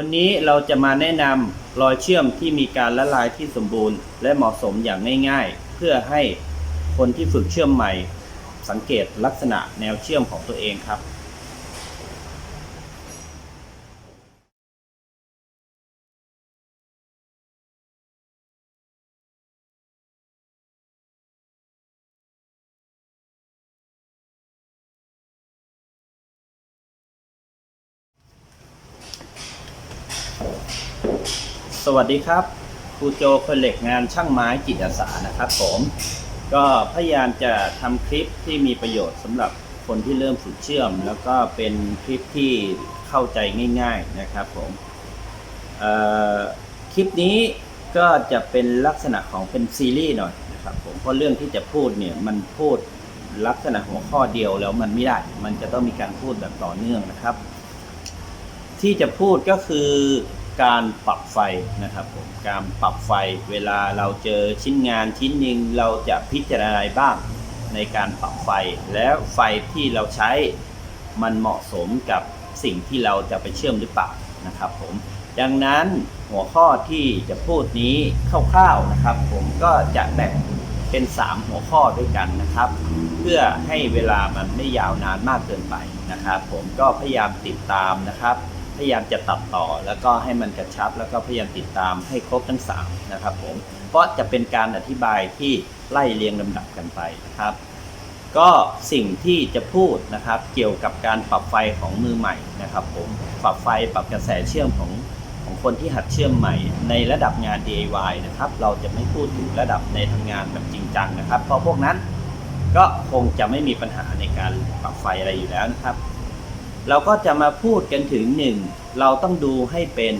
วันนี้เราจะมาแนะนำรอยเชื่อมที่มีการละลายที่สมบูรณ์ และเหมาะสมอย่างง่ายๆ เพื่อให้คนที่ฝึกเชื่อมใหม่ สังเกตลักษณะแนวเชื่อมของตัวเองครับ สวัสดีครับครูโจคนเหล็กงานช่างไม้จิตอาสานะครับผม ก็พยายามจะทำคลิปที่มีประโยชน์สำหรับคนที่เริ่มฝึกเชื่อม แล้วก็เป็นคลิปที่เข้าใจง่าย ๆนะครับผมคลิปนี้ก็จะเป็นลักษณะของเป็นซีรีส์หน่อยนะครับผมเพราะเรื่องที่จะพูดเนี่ยมันพูดลักษณะหัวข้อเดียวแล้วมันไม่ได้ มันจะต้องมีการพูดแบบต่อเนื่องนะครับ ที่จะพูดก็คือ การปรับไฟนะครับผมการปรับไฟเวลาเราเจอชิ้นงานชิ้นหนึ่งเราจะพิจารณาอะไรบ้างในการปรับไฟ แล้วไฟที่เราใช้มันเหมาะสมกับสิ่งที่เราจะไปเชื่อมหรือเปล่านะครับผมดังนั้นหัวข้อที่จะพูดนี้คร่าวๆนะครับ ผมก็จะแบ่งเป็น 3 หัวข้อด้วยกันนะครับ เพื่อให้เวลามันไม่ยาวนานมากเกินไปนะครับ ผมก็พยายามติดตามนะครับ พยายามจะตัดต่อ แล้วก็ให้มันกระชับ แล้วก็พยายามติดตามให้ครบทั้ง3นะครับผมเพราะจะเป็นการอธิบายที่ไล่เรียงลำดับกันไปนะครับ ก็สิ่งที่จะพูดนะครับเกี่ยวกับการปรับไฟของมือใหม่นะครับผมปรับไฟปรับกระแสเชื่อมของของคนที่หัดเชื่อมใหม่ ในระดับงาน DIY นะครับเราจะไม่พูดถึงระดับในทำงานแบบจริงจังนะครับ เพราะพวกนั้นก็คงจะไม่มีปัญหาในการปรับไฟอะไรอยู่แล้วนะครับ เราก็จะมาพูดกันถึงหนึ่งเราต้องดูให้เป็น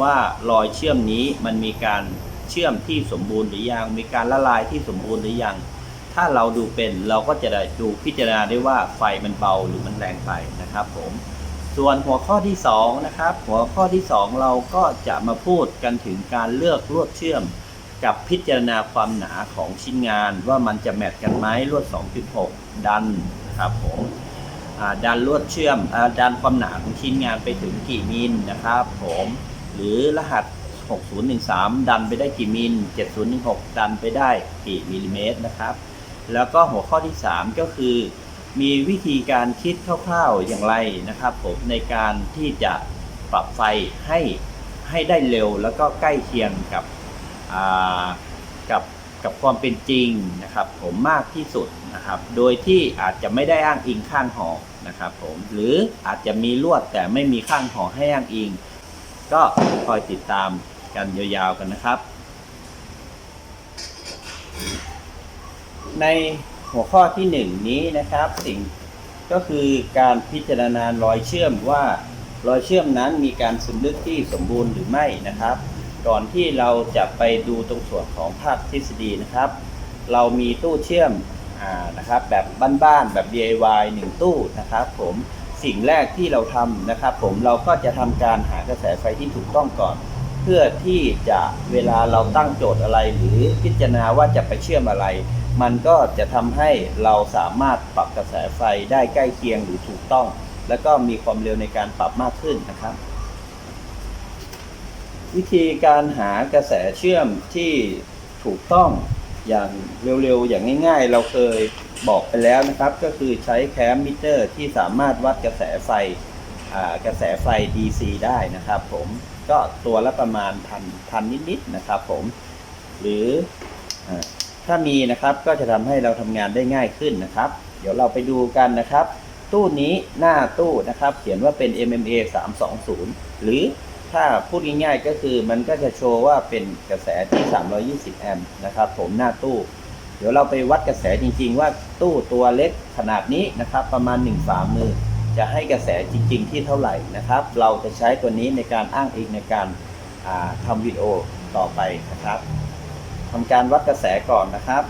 ว่ารอยเชื่อมนี้มันมีการเชื่อมที่สมบูรณ์หรือยังมีการละลายที่สมบูรณ์หรือยัง ถ้าเราดูเป็นเราก็จะได้ดูพิจารณาได้ว่าไฟมันเบาหรือมันแรงไปนะครับผมส่วนหัวข้อที่2นะครับหัวข้อที่ 2 เราก็จะมาพูดกันถึงการเลือกลวดเชื่อม กับพิจารณาความหนาของชิ้นงานว่ามันจะแมทกันไหมลวด 2.6 ดันนะครับผม ดันลวดเชื่อมอดันความหนาของชิ้นงานไปถึงกี่มิลนะครับผมหรือรหัส 6013 ดันไปได้กี่มิล 7016 ดันไปได้กี่มิลลิเมตรนะครับ แล้วก็หัวข้อที่ 3 ก็คือ มีวิธีการคิดคร่าวๆอย่างไรนะครับผมในการที่จะปรับไฟให้ให้ได้เร็วแล้วก็ใกล้เคียงกับกับกับความเป็นจริงนะครับ ผมมากที่สุดนะครับ โดยที่อาจจะไม่ได้อ้างอิงข้างหอ นะครับผมหรืออาจจะมีลวดแต่ไม่มีข้างห่อให้อ้างอิง ก็คอยติดตามกันยาวๆกันนะครับ ในหัวข้อที่หนึ่งนี้นะครับ สิ่งก็คือการพิจารณารอยเชื่อมว่ารอยเชื่อมนั้นมีการซึมลึกที่สมบูรณ์หรือไม่นะครับ ก่อนที่เราจะไปดูตรงส่วนของภาคทฤษฎีนะครับ เรามีตู้เชื่อม นะครับแบบบ้านๆแบบ DIY หนึ่งตู้นะครับผมสิ่งแรกที่เราทำนะครับผมเราก็จะทำการหากระแสไฟที่ถูกต้องก่อน เพื่อที่จะเวลาเราตั้งโจทย์อะไร หรือพิจารณาว่าจะไปเชื่อมอะไร มันก็จะทำให้เราสามารถปรับกระแสไฟได้ใกล้เคียงหรือถูกต้อง แล้วก็มีความเร็วในการปรับมากขึ้นนะครับวิธีการหากระแสเชื่อมที่ถูกต้อง อย่างเร็วๆ อย่างง่ายๆ เราเคยบอกไปแล้วนะครับ ก็คือใช้แคมมิเตอร์ที่สามารถวัดกระแสไฟกระแสไฟ DC ได้นะครับผมก็ตัวละประมาณพันพันนิดๆนะครับผมหรืออถ้ามีนะครับก็จะทำให้เราทำงานได้ง่ายขึ้นนะครับ เดี๋ยวเราไปดูกันนะครับ ตู้นี้หน้าตู้นะครับ เขียนว่าเป็น MMA 320 หรือ ถ้าพูดง่ายๆก็คือมันก็จะโชว์ว่าเป็นกระแสที่ 320 แอมป์นะครับผมหน้าตู้ เดี๋ยวเราไปวัดกระแสจริง ๆ ว่าตู้ตัวเล็กขนาดนี้นะครับ ประมาณ 1 ฝ่ามือ จะให้กระแสจริง ๆ ที่เท่าไหร่นะครับ เราจะใช้ตัวนี้ในการอ้างอิงในการาทำวิดีโอต่อไปนะครับทำการวัดกระแสก่อนนะครับ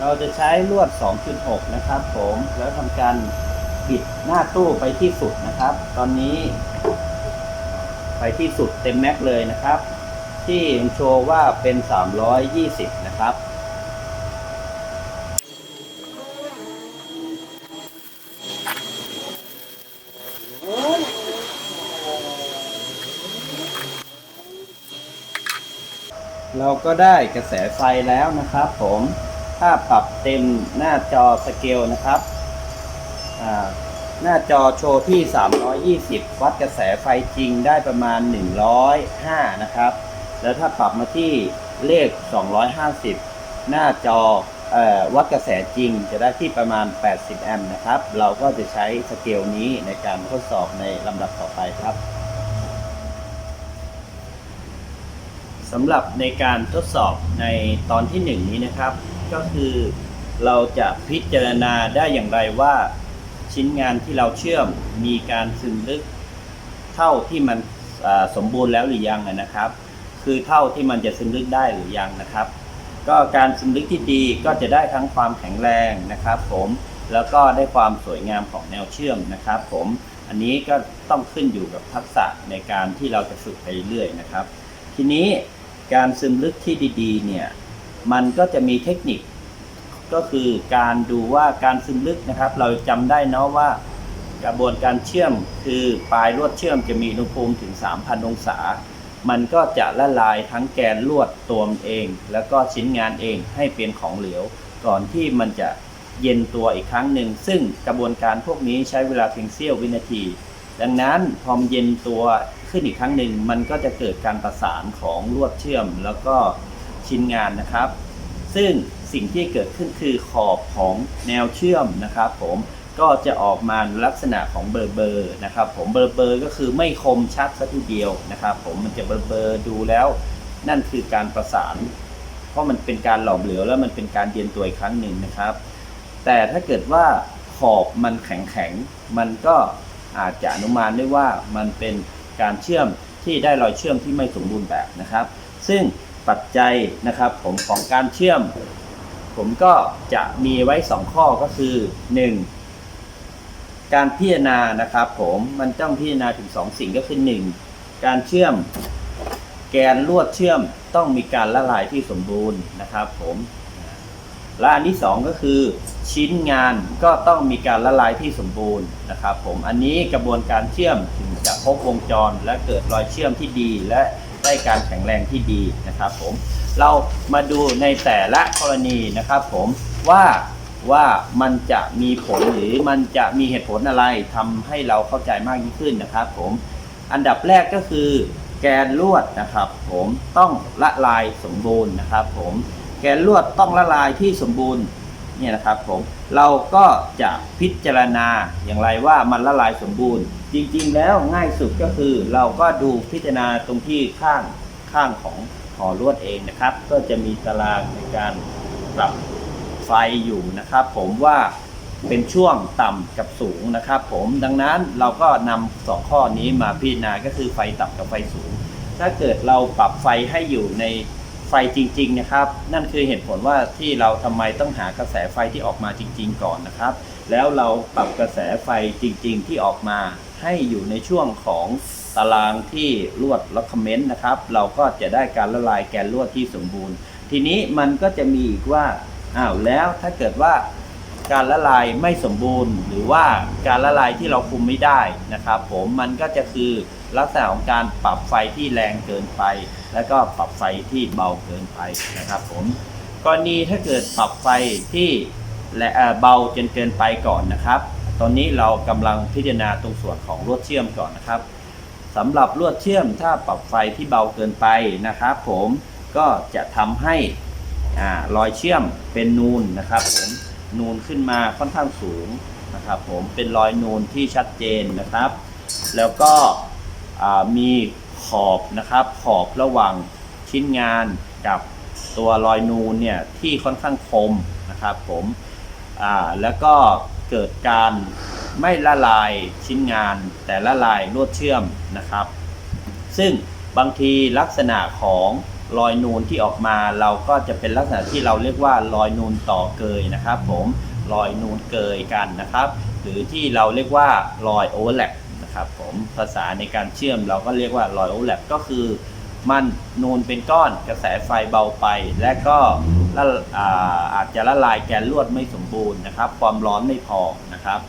เราจะใช้ลวด 2.6 นะครับผมแล้วทำการิดหน้าตู้ไปที่สุดนะครับ ตอนนี้ ไปที่สุดเต็มแม็กเลยนะครับ ที่โชว์ว่าเป็น 320 นะครับเราก็ได้กระแสไฟแล้วนะครับผม ถ้าปรับเต็มหน้าจอสเกลนะครับ หน้าจอโชว์ที่ 320 วัดกระแสไฟจริงได้ประมาณ 105 นะครับ แล้วถ้าปรับมาที่เลข 250 หน้าจออวัดกระแสจริงจะได้ที่ประมาณ 80 แอมป์นะครับ เราก็จะใช้สเกลนี้ในการทดสอบในลำดับต่อไปครับสำหรับในการทดสอบในตอนที่หนึ่งนี้นะครับ ก็คือเราจะพิจารณาได้อย่างไรว่า ชิ้นงานที่เราเชื่อมมีการซึมลึก เท่าที่มันสมบูรณ์แล้วหรือยังนะครับ คือเท่าที่มันจะซึมลึกได้หรือยังนะครับ ก็การซึมลึกที่ดีก็จะได้ทั้งความแข็งแรงนะครับ ผมแล้วก็ได้ความสวยงามของแนวเชื่อมนะครับ ผมอันนี้ก็ต้องขึ้นอยู่กับทักษะในการที่เราจะฝึกไปเรื่อยนะครับ ทีนี้การซึมลึกที่ดีๆเนี่ยมันก็จะมีเทคนิค ก็คือการดูว่าการซึมลึกนะครับ เราจำได้เนาะว่ากระบวนการเชื่อมคือปลายลวดเชื่อมจะมีอุณหภูมิถึง 3,000 องศา มันก็จะละลายทั้งแกนลวดตัวเอง แล้วก็ชิ้นงานเองให้เป็นของเหลว ก่อนที่มันจะเย็นตัวอีกครั้งหนึ่ง ซึ่งกระบวนการพวกนี้ใช้เวลาเพียงเสี้ยววินาที ดังนั้นพอมเย็นตัวขึ้นอีกครั้งหนึ่ง มันก็จะเกิดการประสานของลวดเชื่อม แล้วก็ชิ้นงานนะครับ ซึ่ง สิ่งที่เกิดขึ้นคือขอบของแนวเชื่อมนะครับผมก็จะออกมาลักษณะของเบอร์เบอร์นะครับผมเบอร์เบอร์ก็คือไม่คมชัดสัทีเดียวนะครับผมมันจะเบอร์เบอร์ดูแล้ว นั่นคือการประสาน เพราะมันเป็นการหลอมเหลวแล้วมันเป็นการเย็นตัวอีกครั้งหนึ่งนะครับ แต่ถ้าเกิดว่าขอบมันแข็งแข็งมันก็อาจจะอนุมานได้ว่ามันเป็นการเชื่อมที่ได้รอยเชื่อมที่ไม่สมบูรณ์แบบนะครับ ซึ่งปัจจัยนะครับผมของการเชื่อม ผมก็จะมีไว้ 2 ข้อก็คือ 1. การพิจารณานะครับ ผมมันต้องพิจารณาถึง 2 สิ่งก็คือ 1. การเชื่อมแกนลวดเชื่อมต้องมีการละลายที่สมบูรณ์นะครับ ผมและอันที่สองก็คือ ชิ้นงานก็ต้องมีการละลายที่สมบูรณ์นะครับ ผมอันนี้กระบวนการเชื่อมถึงจะครบวงจร และเกิดรอยเชื่อมที่ดี และได้การแข็งแรงที่ดีนะครับ ผม เรามาดูในแต่ละกรณีนะครับผมว่าว่ามันจะมีผลหรือมันจะมีเหตุผลอะไรทำให้เราเข้าใจมากยิ่งขึ้นนะครับผมอันดับแรกก็คือ แกนลวดนะครับ ผมต้องละลายสมบูรณ์นะครับ ผมแกนลวดต้องละลายที่สมบูรณ์เนี่ยนะครับผมเราก็จะพิจารณาอย่างไรว่ามันละลายสมบูรณ์ จริงๆ แล้วง่ายสุดก็คือเราก็ดูพิจารณาตรงที่ข้างข้างของ ห่อลวดเองนะครับ ก็จะมีตารางในการปรับไฟอยู่นะครับ ผมว่าเป็นช่วงต่ำกับสูงนะครับ ผมดังนั้นเราก็นำสองข้อนี้มาพิจารณาก็คือไฟต่ำกับไฟสูง ถ้าเกิดเราปรับไฟให้อยู่ในไฟจริง ๆ นะครับ นั่นคือเหตุผลว่าที่เราทำไมต้องหากระแสไฟที่ออกมาจริง ๆ ก่อนนะครับ แล้วเราปรับกระแสไฟจริง ๆ ที่ออกมาให้อยู่ในช่วงของ ตารางที่ลวดล็อกคอมเมนต์นะครับ เราก็จะได้การละลายแกนลวดที่สมบูรณ์ ทีนี้มันก็จะมีอีกว่าอ้าวแล้วถ้าเกิดว่าการละลายไม่สมบูรณ์ หรือว่าการละลายที่เราคุมไม่ได้นะครับ ผมมันก็จะคือลักษณะของการปรับไฟที่แรงเกินไป แล้วก็ปรับไฟที่เบาเกินไปนะครับผมกรณีถ้าเกิดปรับไฟที่และเอ่อเบาจนเกินไปก่อนนะครับ ตอนนี้เรากำลังพิจารณาตรงส่วนของลวดเชื่อมก่อนนะครับ สำหรับลวดเชื่อมถ้าปรับไฟที่เบาเกินไปนะครับ ผมก็จะทำให้อ่ารอยเชื่อมเป็นนูนนะครับผมนูนขึ้นมาค่อนข้างสูงนะครับ ผมเป็นรอยนูนที่ชัดเจนนะครับ แล้วก็มีขอบนะครับ ขอบระหว่างชิ้นงานกับตัวรอยนูนเนี่ยที่ค่อนข้างคมนะครับ ผมแล้วก็เกิดการ ไม่ละลายชิ้นงาน แต่ละลายลวดเชื่อมนะครับ ซึ่งบางทีลักษณะของรอยนูนที่ออกมาเราก็จะเป็นลักษณะที่เราเรียกว่ารอยนูนต่อเกยนะครับ ผมรอยนูนเกยกันนะครับ หรือที่เราเรียกว่ารอยโอเวอร์แลปนะครับผมภาษาในการเชื่อมเราก็เรียกว่ารอยโอเวอร์แลปก็คือมันนูนเป็นก้อนกระแสไฟเบาไป และก็ละอ่าอาจจะละลายแกนลวดไม่สมบูรณ์นะครับ ความร้อนไม่พอนะครับ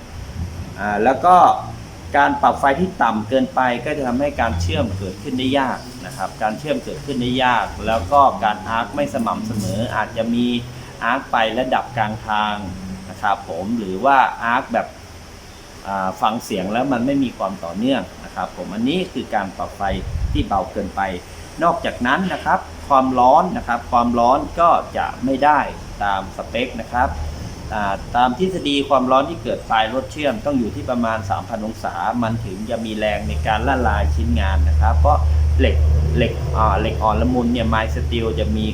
อ่าแล้วก็การปรับไฟที่ต่ำเกินไปก็จะทำให้การเชื่อมเกิดขึ้นได้ยากนะครับ การเชื่อมเกิดขึ้นได้ยาก แล้วก็การอาร์คไม่สม่ำเสมอ อาจจะมีอาร์คไปและดับกลางทางนะครับผมหรือว่าอาร์คแบบฟังเสียงแล้วมันไม่มีความต่อเนื่องนะครับ ผมอันนี้คือการปรับไฟที่เบาเกินไป นอกจากนั้นนะครับ ความร้อนนะครับ ความร้อนก็จะไม่ได้ตามสเปคนะครับ ตามทฤษฎีความร้อนที่เกิดปลายรถเชื่อมต้องอยู่ที่ประมาณ 3,000 องศา มันถึงจะมีแรงในการละลายชิ้นงานนะครับ เพราะเหล็กเหล็กอ่าเหล็กอ่อนละมุนเนี่ยไมสตีลจะมี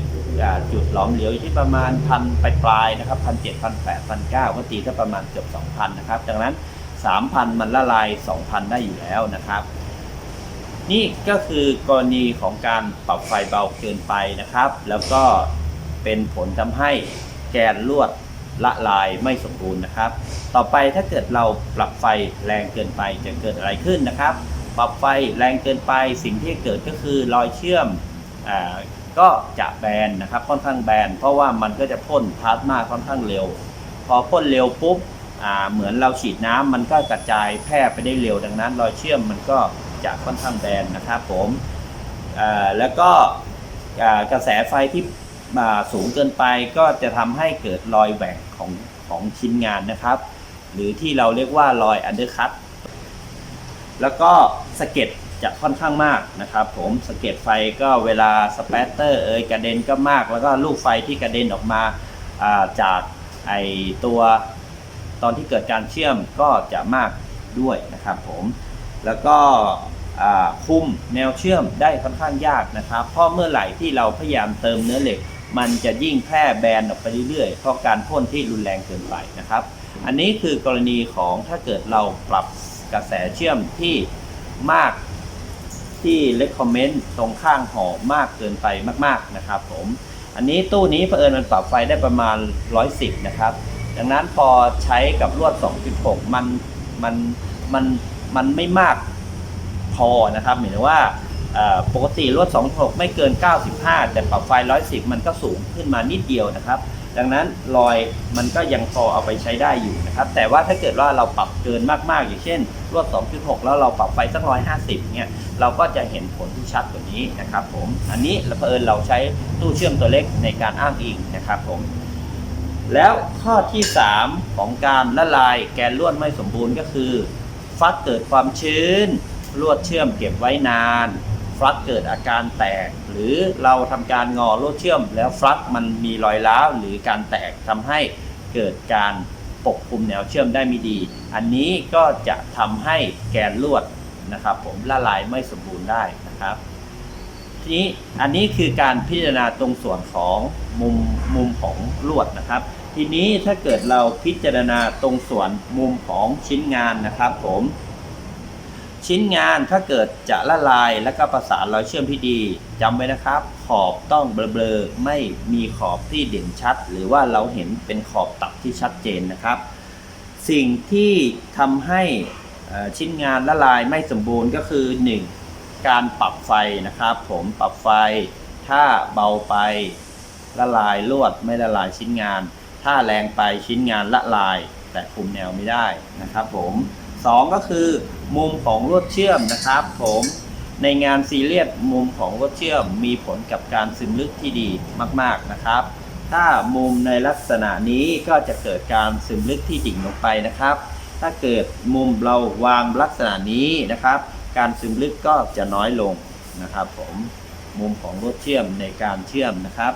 จุดหลอมเหลวอยู่ที่ประมาณพันปลายปลายๆนะครับพันเจ็ดพันแปดพันเก้าก็ตีถ้าประมาณเกือบ2,000นะครับดังนั้น3,000มันละลาย2,000ได้อยู่แล้วนะครับ นี่ก็คือกรณีของการปรับไฟเบาเกินไปนะครับ แล้วก็เป็นผลทำให้แกนลวด ละลายไม่สมบูรณ์นะครับ ต่อไปถ้าเกิดเราปรับไฟแรงเกินไปจะเกิดอะไรขึ้นนะครับ ปรับไฟแรงเกินไปสิ่งที่เกิดก็คือรอยเชื่อมอ่าก็จะแบนนะครับค่อนข้างแบนเพราะว่ามันก็จะพ่นพลาสมาค่อนข้างเร็ว พอพ่นเร็วปุ๊บเหมือนเราฉีดน้ำมันก็กระจายแพร่ไปได้เร็วดังนั้น รอยเชื่อมมันก็จะค่อนข้างแบนนะครับผมแล้วก็กระแสไฟที่ สูงเกินไปก็จะทำให้เกิดรอยแหว่งของของชิ้นงานนะครับ หรือที่เราเรียกว่ารอยอันเดอร์คัตแล้วก็สะเก็ดจะค่อนข้างมากนะครับ ผมสะเก็ดไฟก็เวลาสเปตเตอร์เอยกระเด็นก็มาก แล้วก็ลูกไฟที่กระเด็นออกมาาจากไอตัวตอนที่เกิดการเชื่อมก็จะมากด้วยนะครับผมแล้วก็คุมแนวเชื่อมได้ค่อนข้างยากนะครับ เพราะเมื่อไหร่ที่เราพยายามเติมเนื้อเหล็ก มันจะยิ่งแพร่แบนออกไปเรื่อยๆ เพราะการพ่นที่รุนแรงเกินไปนะครับ อันนี้คือกรณีของถ้าเกิดเราปรับกระแสเชื่อมที่มากที่ recommend ตรงข้างหอมากเกินไปมากๆนะครับผม อันนี้ตู้นี้เผอิญมันปรับไฟได้ประมาณ 110 นะครับ ดังนั้นพอใช้กับลวด 2.6 มันมันมันมันไม่มากพอนะครับหมายถึงว่า ปกติลวด2.6 ไม่เกิน 95 แต่ปรับไฟ 110 มันก็สูงขึ้นมานิดเดียวนะครับ ดังนั้นรอยมันก็ยังพอเอาไปใช้ได้อยู่นะครับ แต่ว่าถ้าเกิดว่าเราปรับเกินมากๆ อย่างเช่นลวด2.6 แล้วเราปรับไฟสัก 150 เนี่ย เราก็จะเห็นผลที่ชัดกว่านี้นะครับผม อันนี้เราเผอิญเราใช้ตู้เชื่อมตัวเล็กในการอ้างอิงนะครับผมแล้วข้อที่ 3 ของการละลายแกนลวดไม่สมบูรณ์ก็คือ ฟักเกิดความชื้นลวดเชื่อมเก็บไว้นาน ลักเกิดอาการแตก หรือเราทำการงอโลดเชื่อม แล้วฟลักมันมีรอยร้าวหรือการแตกทำให้เกิดการปกคลุมแนวเชื่อมได้ไม่ดี อันนี้ก็จะทำให้แกนลวดนะครับ ผมละลายไม่สมบูรณ์ได้นะครับทีนี้อันนี้คือการพิจารณาตรงส่วนของมุมมุมของลวดนะครับ ทีนี้ถ้าเกิดเราพิจารณาตรงส่วนมุมของชิ้นงานนะครับ ผม ชิ้นงานถ้าเกิดจะละลายและก็ประสานรอยเชื่อมที่ดีจำไว้นะครับ ขอบต้องเบลอๆไม่มีขอบที่เด่นชัด หรือว่าเราเห็นเป็นขอบตัดที่ชัดเจนนะครับ สิ่งที่ทำให้ชิ้นงานละลายไม่สมบูรณ์ก็คือ 1. การปรับไฟนะครับ ผมปรับไฟ ถ้าเบาไปละลายลวดไม่ละลายชิ้นงาน ถ้าแรงไปชิ้นงานละลาย แต่คุมแนวไม่ได้นะครับ ผมสองก็คือ มุมของลวดเชื่อมนะครับ ผมในงานซีเรียสมุมของลวดเชื่อมมีผลกับการซึมลึกที่ดีมาก ๆนะครับ ถ้ามุมในลักษณะนี้ก็จะเกิดการซึมลึกที่ดิ่งลงไปนะครับ ถ้าเกิดมุมเราวางลักษณะนี้นะครับ การซึมลึกก็จะน้อยลงนะครับผมมุมของลวดเชื่อมในการเชื่อมนะครับ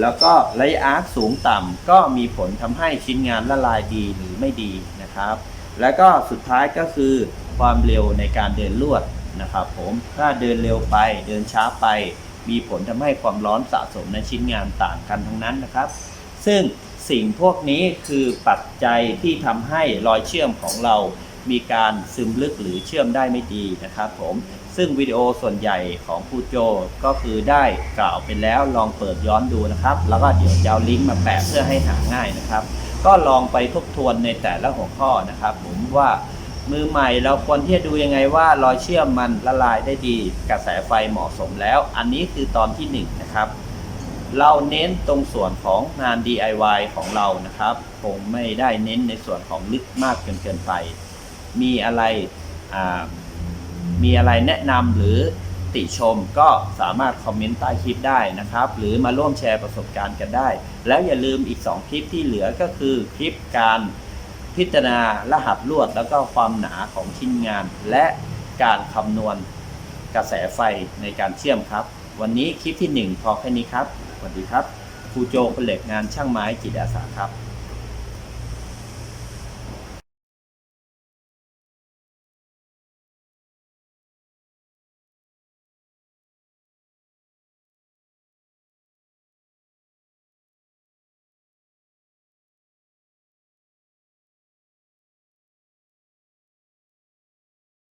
แล้วก็ระยะอาร์คสูงต่ำก็มีผลทำให้ชิ้นงานละลายดีหรือไม่ดีนะครับ แล้วก็สุดท้ายก็คือความเร็วในการเดินลวดนะครับผมถ้าเดินเร็วไปเดินช้าไป มีผลทำให้ความร้อนสะสมในชิ้นงานต่างกันทั้งนั้นนะครับ ซึ่งสิ่งพวกนี้คือปัจจัยที่ทำให้รอยเชื่อมของเรามีการซึมลึกหรือเชื่อมได้ไม่ดีนะครับผมซึ่งวิดีโอส่วนใหญ่ของครูโจก็คือได้กล่าวไปแล้วลองเปิดย้อนดูนะครับ แล้วก็เดี๋ยวจะเอาลิงก์มาแปะเพื่อให้หาง่ายนะครับ ก็ลองไปทบทวนในแต่ละหัวข้อนะครับ ผมว่ามือใหม่เราควรที่จะดูยังไงว่ารอยเชื่อมมันละลายได้ดีกระแสไฟเหมาะสมแล้ว อันนี้คือตอนที่หนึ่งนะครับ เราเน้นตรงส่วนของงาน DIY ของเรานะครับคงไม่ได้เน้นในส่วนของลึกมากเกินเกินไป มีอะไรมีอะไรแนะนำหรือ ติชมก็สามารถคอมเมนต์ใต้คลิปได้นะครับ หรือมาร่วมแชร์ประสบการณ์กันได้ แล้วอย่าลืมอีก 2 คลิปที่เหลือก็คือคลิปการพิจารณารหัสลวด แล้วก็ความหนาของชิ้นงาน และการคำนวณกระแสไฟในการเชื่อมครับ วันนี้คลิปที่ 1 พอแค่นี้ครับสวัสดีครับครูโจคนเหล็กงานช่างไม้จิตอาสาครับ